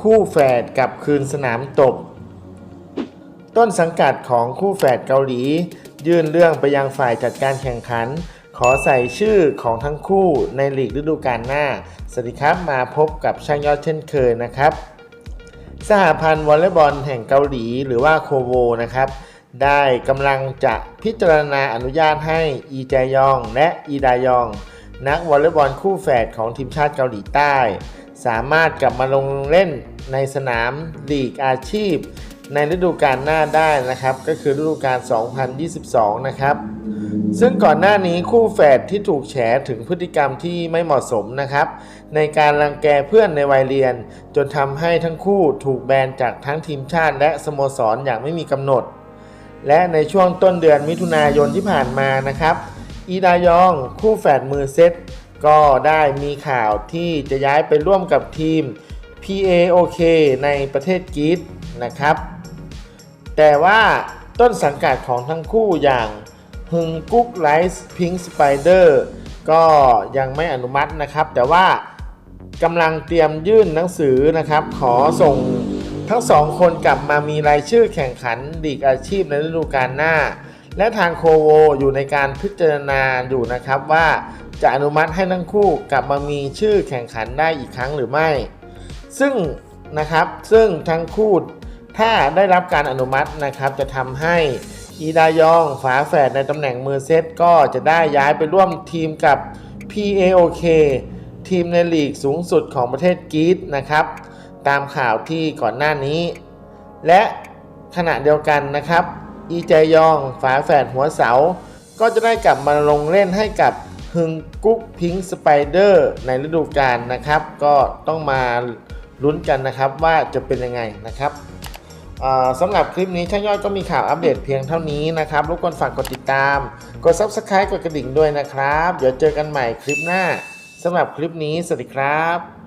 คู่แฝดกับคืนสนามตบ ต้นสังกัดของคู่แฝดเกาหลี ยื่นเรื่องไปยังฝ่ายจัดการแข่งขัน ขอใส่ชื่อของทั้งคู่ในลีกฤดูกาลหน้า สวัสดีครับมาพบกับช่างยอดเช่นเคยนะครับ สหพันธ์วอลเลย์บอลแห่งเกาหลีหรือว่าโคโวนะครับได้กำลังจะพิจารณาอนุญาตให้อีแจยองและอีดายอง นักวอลเลย์บอลคู่แฝดของทีมชาติเกาหลีใต้ สามารถกลับมาลงเล่นในสนามลีกอาชีพ ในฤดูกาลหน้าได้นะครับ ก็คือฤดูกาล 2022 นะครับ ซึ่งก่อนหน้านี้คู่แฝดที่ถูกแฉถึงพฤติกรรมที่ไม่เหมาะสมนะครับ ในการรังแกเพื่อนในวัยเรียน จนทำให้ทั้งคู่ถูกแบนจากทั้งทีมชาติและสโมสรอย่างไม่มีกำหนด และในช่วงต้นเดือนมิถุนายนที่ผ่านมานะครับ อีดายอง คู่แฝดมือเซต ก็ได้มีข่าวที่จะย้ายไปร่วมกับทีม PAOK ในประเทศกรีซนะครับ แต่ว่าต้นสังกัดของทั้งคู่อย่างฮึงกุ๊กไลท์พิงสไปเดอร์ก็ยังไม่อนุมัตินะครับ แต่ว่ากำลังเตรียมยื่นหนังสือนะครับ ขอส่งทั้งสองคนกลับมามีรายชื่อแข่งขันลีกอาชีพในฤดูกาลหน้า และทางโคโวอยู่ในการพิจารณาอยู่นะครับว่า จะอนุมัติให้ทั้งคู่กลับมามีชื่อแข่งขันได้อีกครั้งหรือไม่ ซึ่งนะครับซึ่งทั้งคู่ถ้าได้รับการอนุมัตินะครับจะทำให้อีดายองฝาแฝดในตำแหน่งมือเซตก็จะได้ย้ายไปร่วมทีมกับ PAOK ทีมในลีกสูงสุดของประเทศกรีซนะครับ ตามข่าวที่ก่อนหน้านี้ และขณะเดียวกันนะครับ อีแจยองฝาแฝดหัวเสา ก็จะได้กลับมาลงเล่นให้กับ ฮึงกุ๊กพิงสไปเดอร์ในฤดูกาลนะครับ ก็ต้องมาลุ้นกันนะครับว่าจะเป็นยังไงนะครับสำหรับคลิปนี้ช่างยอดก็มีข่าวอัปเดตเพียงเท่านี้นะครับรบกวนฝากกดติดตาม กด Subscribe กดกระดิ่งด้วยนะครับ เดี๋ยวเจอกันใหม่คลิปหน้าสำหรับคลิปนี้ สวัสดีครับ